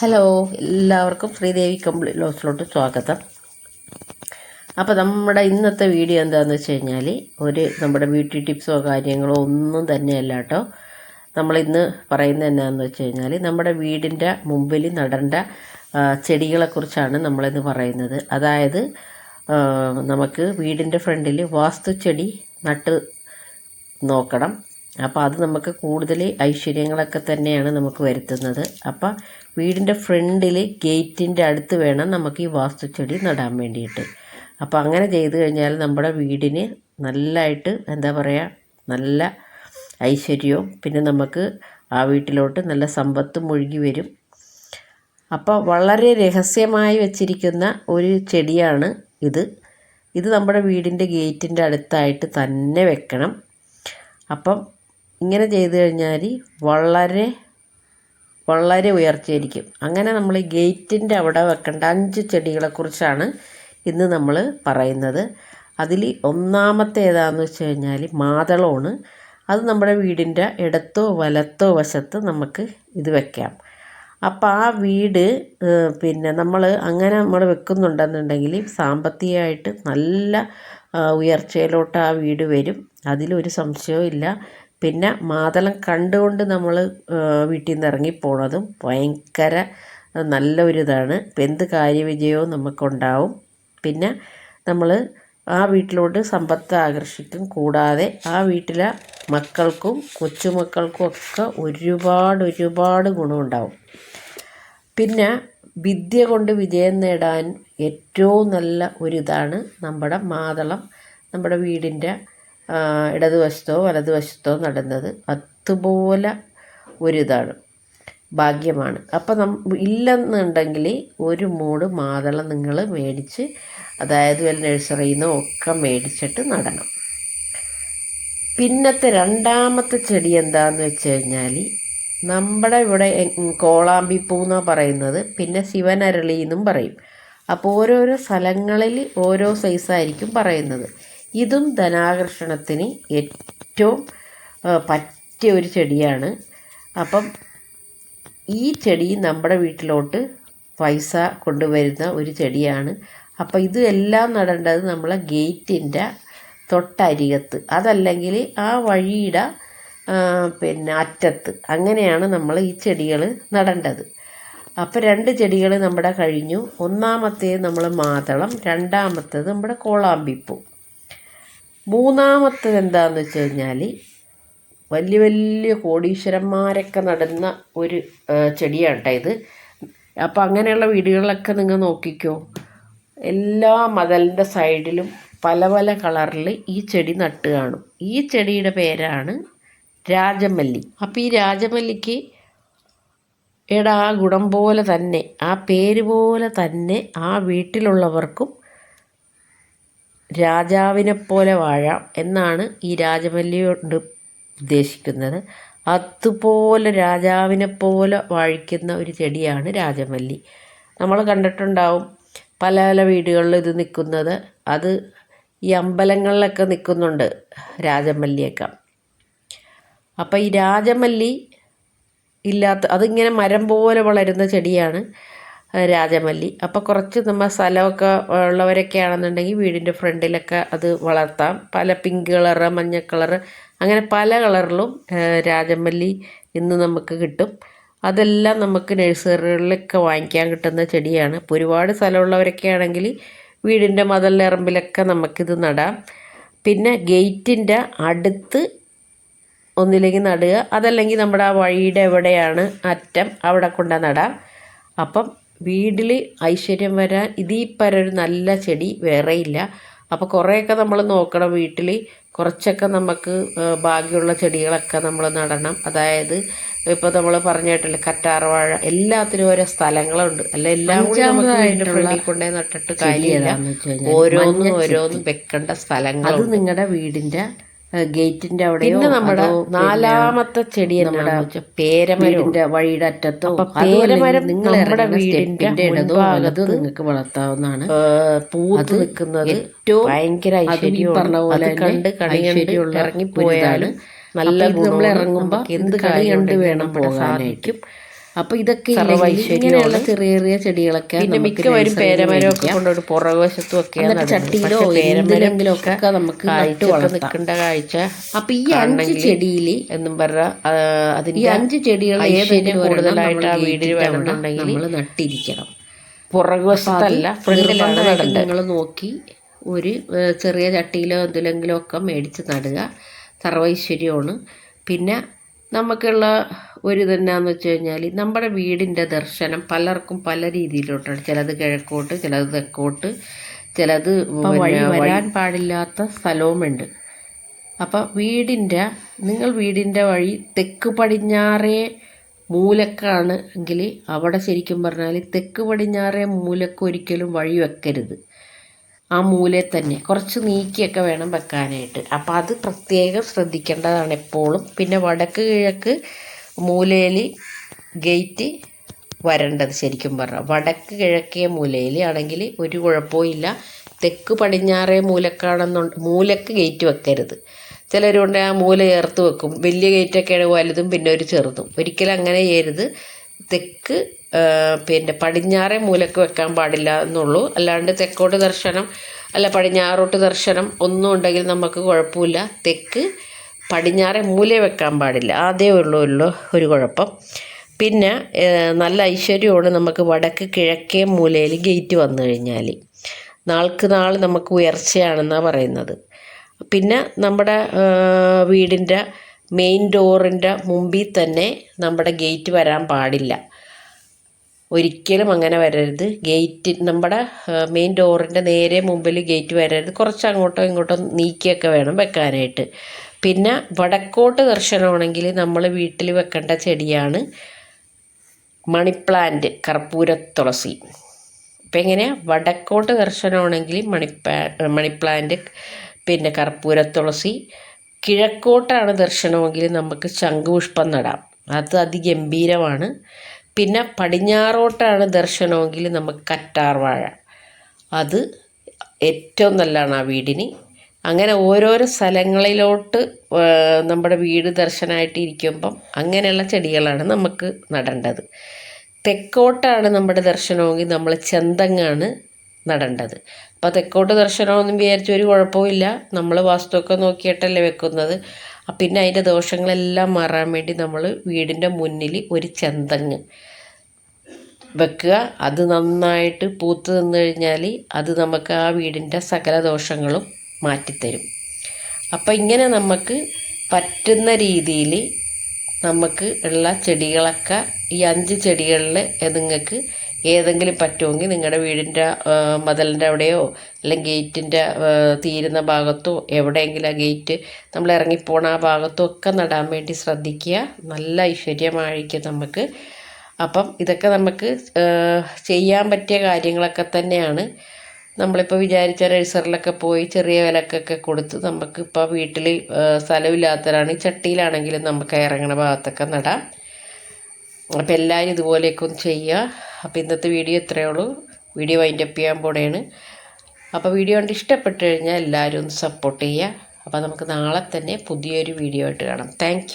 Hello എല്ലാവർക്കും Sridevi complete ലോസിലോട്ട് സ്വാഗതം. അപ്പോൾ നമ്മുടെ ഇന്നത്തെ വീഡിയോ എന്താണെന്ന് വെച്ച് കഴിഞ്ഞാൽ ഒരു നമ്മുടെ ബ്യൂട്ടി ടിപ്സോ കാര്യങ്ങളോ ഒന്നും തന്നെയല്ല കേട്ടോ. നമ്മളിന്ന് പറയുന്നത് എന്നാന്ന് വെച്ച് കഴിഞ്ഞാൽ നമ്മുടെ വീടിന്റെ മുമ്പിൽ നടേണ്ട ചെടികളെക്കുറിച്ചാണ് നമ്മളിന്ന് പറയുന്നത്. അതായത് നമുക്ക് വീടിന്റെ ഫ്രണ്ടിൽ വാസ്തു ചെടി നട്ട് നോക്കണം. അപ്പോൾ അത് നമുക്ക് കൂടുതൽ ഐശ്വര്യങ്ങളൊക്കെ തന്നെയാണ് നമുക്ക് വരുത്തുന്നത്. അപ്പോൾ വീടിന്റെ ഫ്രണ്ടിൽ ഗേറ്റിന്റെ അടുത്ത് വേണം നമുക്ക് ഈ വാസ്തുച്ചെടി നടാൻ വേണ്ടിയിട്ട്. അപ്പോൾ അങ്ങനെ ചെയ്തു കഴിഞ്ഞാൽ നമ്മുടെ വീടിന് നല്ലതായിട്ട് എന്താ പറയുക നല്ല ഐശ്വര്യവും പിന്നെ നമുക്ക് ആ വീട്ടിലോട്ട് നല്ല സമ്പത്തും ഒഴുകി വരും. അപ്പോൾ വളരെ രഹസ്യമായി വച്ചിരിക്കുന്ന ഒരു ചെടിയാണ് ഇത്. ഇത് നമ്മുടെ വീടിന്റെ ഗേറ്റിന്റെ അടുത്തായിട്ട് തന്നെ വെക്കണം. അപ്പം ഇങ്ങനെ ചെയ്തു കഴിഞ്ഞാൽ വളരെ വളരെ ഉയർച്ചയായിരിക്കും അങ്ങനെ നമ്മൾ ഈ ഗേറ്റിന്റെ അവിടെ വെക്കേണ്ട അഞ്ച് ചെടികളെക്കുറിച്ചാണ് ഇന്ന് നമ്മൾ പറയുന്നത്. അതിൽ ഒന്നാമത്തെ ഏതാണെന്ന് വെച്ച് കഴിഞ്ഞാൽ മാതളമാണ്. അത് നമ്മുടെ വീടിന്റെ ഇടത്തോ വലത്തോ വശത്ത് നമുക്ക് ഇത് വെക്കാം. അപ്പോൾ ആ വീട് പിന്നെ നമ്മൾ അങ്ങനെ നമ്മൾ വെക്കുന്നുണ്ടെന്നുണ്ടെങ്കിൽ സാമ്പത്തികമായിട്ട് നല്ല ഉയർച്ചയിലോട്ട് ആ വീട് വരും. അതിലൊരു സംശയവും ഇല്ല. പിന്നെ മാതളം കണ്ടുകൊണ്ട് നമ്മൾ വീട്ടിൽ നിന്ന് ഇറങ്ങിപ്പോണതും ഭയങ്കര നല്ല ഒരു ഇതാണ് ഇപ്പം എന്ത് കാര്യവിജയവും നമുക്കുണ്ടാവും. പിന്നെ നമ്മൾ ആ വീട്ടിലോട്ട് സമ്പത്ത് ആകർഷിക്കും. കൂടാതെ ആ വീട്ടിലെ മക്കൾക്കും കൊച്ചുമക്കൾക്കും ഒക്കെ ഒരുപാട് ഒരുപാട് ഗുണമുണ്ടാവും. പിന്നെ വിദ്യ കൊണ്ട് വിജയം നേടാൻ ഏറ്റവും നല്ല ഒരിതാണ് നമ്മുടെ മാതളം. നമ്മുടെ വീടിന്റെ ഇടതുവശത്തോ വലതുവശത്തോ നടുന്നത് അതുപോലെ ഒരിതാണ്. ഭാഗ്യമാണ്. അപ്പം നം ഇല്ലെന്നുണ്ടെങ്കിൽ ഒരു മൂട് മാതളം നിങ്ങൾ മേടിച്ച് അതായത് വല്ല നഴ്സറിയിൽ നിന്നോ ഒക്കെ മേടിച്ചിട്ട് നടണം. പിന്നത്തെ രണ്ടാമത്തെ ചെടി എന്താന്ന് വെച്ച് കഴിഞ്ഞാൽ നമ്മുടെ ഇവിടെ കോളാമ്പിപ്പൂ എന്നാണ് പറയുന്നത്. പിന്നെ ശിവനരളി എന്നും പറയും. അപ്പോൾ ഓരോരോ സ്ഥലങ്ങളിൽ ഓരോ സൈസായിരിക്കും പറയുന്നത്. ഇതും ധനാകർഷണത്തിന് ഏറ്റവും പറ്റിയ ഒരു ചെടിയാണ്. അപ്പം ഈ ചെടി നമ്മുടെ വീട്ടിലോട്ട് പൈസ കൊണ്ടുവരുന്ന ഒരു ചെടിയാണ്. അപ്പോൾ ഇത് എല്ലാം നടേണ്ടത് നമ്മളെ ഗേറ്റിന്റെ തൊട്ടരികത്ത്. അതല്ലെങ്കിൽ ആ വഴിയുടെ പിന്നെ അറ്റത്ത്. അങ്ങനെയാണ് നമ്മൾ ഈ ചെടികൾ നടേണ്ടത്. അപ്പോൾ രണ്ട് ചെടികൾ നമ്മുടെ കഴിഞ്ഞു. ഒന്നാമത്തേത് നമ്മൾ മാതളം രണ്ടാമത്തേത് നമ്മുടെ കോളാമ്പിപ്പൂ. മൂന്നാമത്തേത് എന്താണെന്ന് വെച്ച് കഴിഞ്ഞാൽ വലിയ വലിയ കോടീശ്വരന്മാരൊക്കെ നടുന്ന ഒരു ചെടിയാണ് കേട്ടോ ഇത്. അപ്പോൾ അങ്ങനെയുള്ള വീടുകളിലൊക്കെ നിങ്ങൾ നോക്കിക്കോ. എല്ലാ മതലിന്റെ സൈഡിലും പല പല കളറിൽ ഈ ചെടി നട്ട് കാണും. ഈ ചെടിയുടെ പേരാണ് രാജമല്ലി. അപ്പോൾ ഈ രാജമല്ലിക്ക് എടാ ഗുണം പോലെ തന്നെ ആ പേര് പോലെ തന്നെ ആ വീട്ടിലുള്ളവർക്കും രാജാവിനെ പോലെ വാഴാം എന്നാണ് ഈ രാജമല്ലി കൊണ്ട് ഉദ്ദേശിക്കുന്നത്. അതുപോലെ രാജാവിനെ പോലെ വാഴിക്കുന്ന ഒരു ചെടിയാണ് രാജമല്ലി നമ്മൾ കണ്ടിട്ടുണ്ടാവും പല പല വീടുകളിൽ ഇത് നിൽക്കുന്നത്. അത് ഈ അമ്പലങ്ങളിലൊക്കെ നിൽക്കുന്നുണ്ട് രാജമല്ലിയൊക്കെ അപ്പോൾ ഈ രാജമല്ലി ഇല്ലാത്ത അതിങ്ങനെ മരം പോലെ വളരുന്ന ചെടിയാണ്. രാജമല്ലി. അപ്പോൾ കുറച്ച് നമ്മൾ സ്ഥലമൊക്കെ ഉള്ളവരൊക്കെ ആണെന്നുണ്ടെങ്കിൽ വീടിന്റെ ഫ്രണ്ടിലൊക്കെ അത് വളർത്താം. പല പിങ്ക് കളറ് മഞ്ഞ കളറ് അങ്ങനെ പല കളറിലും രാജമല്ലി ഇന്ന് നമുക്ക് കിട്ടും. അതെല്ലാം നമുക്ക് നഴ്സറികളിലൊക്കെ വാങ്ങിക്കാൻ കിട്ടുന്ന ചെടിയാണ്. അപ്പോൾ ഒരുപാട് സ്ഥലമുള്ളവരൊക്കെ ആണെങ്കിൽ വീടിന്റെ മതലിറമ്പിലൊക്കെ നമുക്കിത് നടാം. പിന്നെ ഗേറ്റിന്റെ അടുത്ത് ഒന്നിലേക്ക് നടുക. അതല്ലെങ്കിൽ നമ്മുടെ ആ വഴിയുടെ എവിടെയാണ് അറ്റം അവിടെ കൊണ്ട് നടാം. അപ്പം വീട്ടിൽ ഐശ്വര്യം വരാൻ ഇതിൽ പരം ഒരു നല്ല ചെടി വേറെയില്ല അപ്പോൾ കുറേയൊക്കെ നമ്മൾ നോക്കണം വീട്ടിൽ കുറച്ചൊക്കെ നമുക്ക് ഭാഗ്യമുള്ള ചെടികളൊക്കെ നമ്മൾ നടണം. അതായത് ഇപ്പോൾ നമ്മൾ പറഞ്ഞിട്ടില്ല കറ്റാർവാഴ എല്ലാത്തിനും ഓരോ സ്ഥലങ്ങളുണ്ട്. അല്ല എല്ലാം കൂടി നമുക്ക് വീടിന്റെ ഫ്രണ്ടിൽ കൊണ്ടുപോയി നട്ടിട്ട് കാര്യമില്ല. ഓരോന്നും ഓരോന്നും വെക്കേണ്ട സ്ഥലങ്ങൾ അത് നിങ്ങളുടെ വീടിന്റെ ഗേറ്റിന്റെ അവിടെ പിന്നെ നമ്മുടെ നാലാമത്തെ ചെടി നമ്മുടെ പേരമരത്തിന്റെ വഴിയുടെ അറ്റത്തോ പേരമരം നിങ്ങൾ നമ്മുടെ വീടിന്റെ ഇടതുഭാഗത്ത് നിങ്ങൾക്ക് വളർത്താവുന്നതാണ്. പൂത്ത് നിൽക്കുന്നത് ഏറ്റവും ഭയങ്കര പറഞ്ഞ പോലെ കണ്ട് ഇറങ്ങി പോയാലും നല്ല നമ്മൾ ഇറങ്ങുമ്പോൾ എന്ത് കളി കണ്ട് വേണം പോകാനായിരിക്കും. അപ്പോൾ ഇതൊക്കെ. ഇങ്ങനെയുള്ള ചെറിയ ചെറിയ ചെടികളൊക്കെ പിന്നെ മിക്കവരും പേരമരമൊക്കെ. കൊണ്ടൊരു പുറകുവശത്തും ഒക്കെ ചട്ടിയിലോ എന്തിലെങ്കിലും ഒക്കെ നമുക്ക് നിൽക്കേണ്ട കാഴ്ച അപ്പൊ ഈ അഞ്ച് ചെടിയിൽ എന്നും പറഞ്ഞ ഈ അഞ്ച് ചെടികൾ ഏതെങ്കിലും കൂടുതലായിട്ട് ആ വീടിന് വേണമെന്നുണ്ടെങ്കിൽ നമ്മൾ നട്ടിരിക്കണം. പുറകുവശത്തല്ല ഫ്രണ്ടിലാണ് നടേണ്ടത് നിങ്ങൾ നോക്കി ഒരു ചെറിയ ചട്ടിയിലോ എന്തിലെങ്കിലും ഒക്കെ മേടിച്ച് നടുക. സർവൈശ്വര്യമാണ്. പിന്നെ നമുക്കുള്ള ഒരു ഇതെന്നാന്ന് വെച്ച് കഴിഞ്ഞാൽ നമ്മുടെ വീടിന്റെ ദർശനം പലർക്കും പല രീതിയിലോട്ടാണ്. ചിലത് കിഴക്കോട്ട് ചിലത് തെക്കോട്ട് ചിലത് വരാൻ പാടില്ലാത്ത സ്ഥലവുമുണ്ട്. അപ്പോൾ വീടിന്റെ നിങ്ങൾ വീടിന്റെ വഴി തെക്ക് പടിഞ്ഞാറേ മൂലക്കാണ് എങ്കിൽ അവിടെ ശരിക്കും പറഞ്ഞാൽ തെക്ക് പടിഞ്ഞാറേ മൂലക്ക് ഒരിക്കലും വഴി വെക്കരുത്. ആ മൂലയിൽ തന്നെ കുറച്ച് നീക്കിയൊക്കെ വേണം വെക്കാനായിട്ട്. അപ്പോൾ അത് പ്രത്യേകം ശ്രദ്ധിക്കേണ്ടതാണ് എപ്പോഴും. പിന്നെ വടക്ക് കിഴക്ക് മൂലയിൽ ഗേറ്റ് വരേണ്ടത് ശരിക്കും പറഞ്ഞാൽ വടക്ക് കിഴക്കേ മൂലയിൽ ആണെങ്കിൽ ഒരു കുഴപ്പവും തെക്ക് പടിഞ്ഞാറേ മൂലക്കാണെന്നുണ്ട് മൂലക്ക് ഗേറ്റ് വെക്കരുത്. ചിലരുണ്ട് ആ മൂല ചേർത്ത് വെക്കും. വലിയ ഗേറ്റൊക്കെയാണ് വലുതും പിന്നെ ഒരു ചെറുതും. ഒരിക്കലും അങ്ങനെ ചെയ്യരുത്. തെക്ക് പിന്നെ പടിഞ്ഞാറേ മൂലക്ക് വെക്കാൻ പാടില്ല എന്നുള്ളൂ. അല്ലാണ്ട് തെക്കോട്ട് ദർശനം അല്ല പടിഞ്ഞാറോട്ട് ദർശനം ഒന്നും ഉണ്ടെങ്കിൽ നമുക്ക് കുഴപ്പമില്ല. തെക്ക് പടിഞ്ഞാറേ മൂല വെക്കാൻ പാടില്ല. അതേ ഉള്ളൂ ഒരു കുഴപ്പം. പിന്നെ നല്ല ഐശ്വര്യമാണ് നമുക്ക് വടക്ക് കിഴക്കേ മൂലയിൽ ഗേറ്റ് വന്നു കഴിഞ്ഞാൽ. നാൾക്ക് നാൾ നമുക്ക് ഉയർച്ചയാണെന്നാണ് പറയുന്നത്. പിന്നെ നമ്മുടെ വീടിന്റെ മെയിൻ ഡോറിന്റെ മുമ്പിൽ തന്നെ നമ്മുടെ ഗേറ്റ് വരാൻ പാടില്ല. ഒരിക്കലും അങ്ങനെ വരരുത്. ഗേറ്റ് നമ്മുടെ മെയിൻ ഡോറിന്റെ നേരെ മുമ്പിൽ ഗേറ്റ് വരരുത്. കുറച്ച് അങ്ങോട്ടോ ഇങ്ങോട്ടോ നീക്കിയൊക്കെ വേണം വെക്കാനായിട്ട്. പിന്നെ വടക്കോട്ട് ദർശനമാണെങ്കിൽ നമ്മൾ വീട്ടിൽ വെക്കേണ്ട ചെടിയാണ് മണിപ്ലാന്റ് കർപ്പൂര തുളസി. ഇപ്പം എങ്ങനെ വടക്കോട്ട് ദർശനമാണെങ്കിൽ മണിപ്പാ മണിപ്ലാന്റ് പിന്നെ കർപ്പൂര തുളസി. കിഴക്കോട്ടാണ് ദർശനമെങ്കിൽ നമുക്ക് ശംഖുപുഷ്പം നടാം. അത് അതിഗംഭീരമാണ്. പിന്നെ പടിഞ്ഞാറോട്ടാണ് ദർശനമെങ്കിൽ നമുക്ക് കറ്റാർവാഴ. അത് ഏറ്റവും നല്ലതാണ് ആ വീടിന്. അങ്ങനെ ഓരോരോ സ്ഥലങ്ങളിലോട്ട് നമ്മുടെ വീട് ദർശനമായിട്ട് ഇരിക്കുമ്പം അങ്ങനെയുള്ള ചെടികളാണ് നമുക്ക് നടേണ്ടത്. തെക്കോട്ടാണ് നമ്മുടെ ദർശനമെങ്കിൽ നമ്മൾ ചെന്തങ്ങാണ് നടേണ്ടത്. അപ്പോൾ തെക്കോട്ട് ദർശനമൊന്നും വിചാരിച്ച ഒരു കുഴപ്പമില്ല നമ്മൾ വാസ്തുവൊക്കെ നോക്കിയിട്ടല്ലേ വെക്കുന്നത്. പിന്നെ അതിന്റെ ദോഷങ്ങളെല്ലാം മാറാൻ വേണ്ടി നമ്മൾ വീടിന്റെ മുന്നിൽ ഒരു ചെന്തങ്ങ് വെക്കുക. അത് നന്നായിട്ട് പൂത്ത് നിന്ന് കഴിഞ്ഞാൽ അത് നമുക്ക് ആ വീടിന്റെ സകല ദോഷങ്ങളും മാറ്റിത്തരും. അപ്പം ഇങ്ങനെ നമുക്ക് പറ്റുന്ന രീതിയിൽ നമുക്ക് ഉള്ള ചെടികളൊക്കെ ഈ അഞ്ച് ചെടികളിൽ നിങ്ങൾക്ക് ഏതെങ്കിലും പറ്റുമെങ്കിൽ നിങ്ങളുടെ വീടിന്റെ മതിലിന്റെ അവിടെയോ അല്ലെങ്കിൽ ഗേറ്റിന്റെ തീരുന്ന ഭാഗത്തോ എവിടെയെങ്കിലും ആ ഗേറ്റ് നമ്മൾ ഇറങ്ങിപ്പോണ ആ ഭാഗത്തോ ഒക്കെ നടാൻ വേണ്ടി ശ്രദ്ധിക്കുക. നല്ല ഐശ്വര്യമായിരിക്കും നമുക്ക്. അപ്പം ഇതൊക്കെ നമുക്ക് ചെയ്യാൻ പറ്റിയ കാര്യങ്ങളൊക്കെ തന്നെയാണ്. നമ്മളിപ്പോൾ വിചാരിച്ച നഴ്സറിലൊക്കെ പോയി ചെറിയ വിലക്കൊക്കെ കൊടുത്ത് നമുക്കിപ്പോൾ വീട്ടിൽ സ്ഥലമില്ലാത്തവരാണ്. ചട്ടിയിലാണെങ്കിലും നമുക്ക് ഇറങ്ങണ ഭാഗത്തൊക്കെ നടാം. അപ്പോൾ എല്ലാവരും ഇതുപോലെയൊക്കെ ഒന്ന് ചെയ്യുക. അപ്പോൾ ഇന്നത്തെ വീഡിയോ ഇത്രയേ ഉള്ളൂ. വീഡിയോ വൈൻഡപ്പ് ചെയ്യാൻ പോണേണ്. അപ്പോൾ വീഡിയോ കണ്ട് ഇഷ്ടപ്പെട്ട് കഴിഞ്ഞാൽ എല്ലാവരും ഒന്ന് സപ്പോർട്ട് ചെയ്യുക. അപ്പോൾ നമുക്ക് നാളെ തന്നെ പുതിയൊരു വീഡിയോ ആയിട്ട് കാണാം. താങ്ക്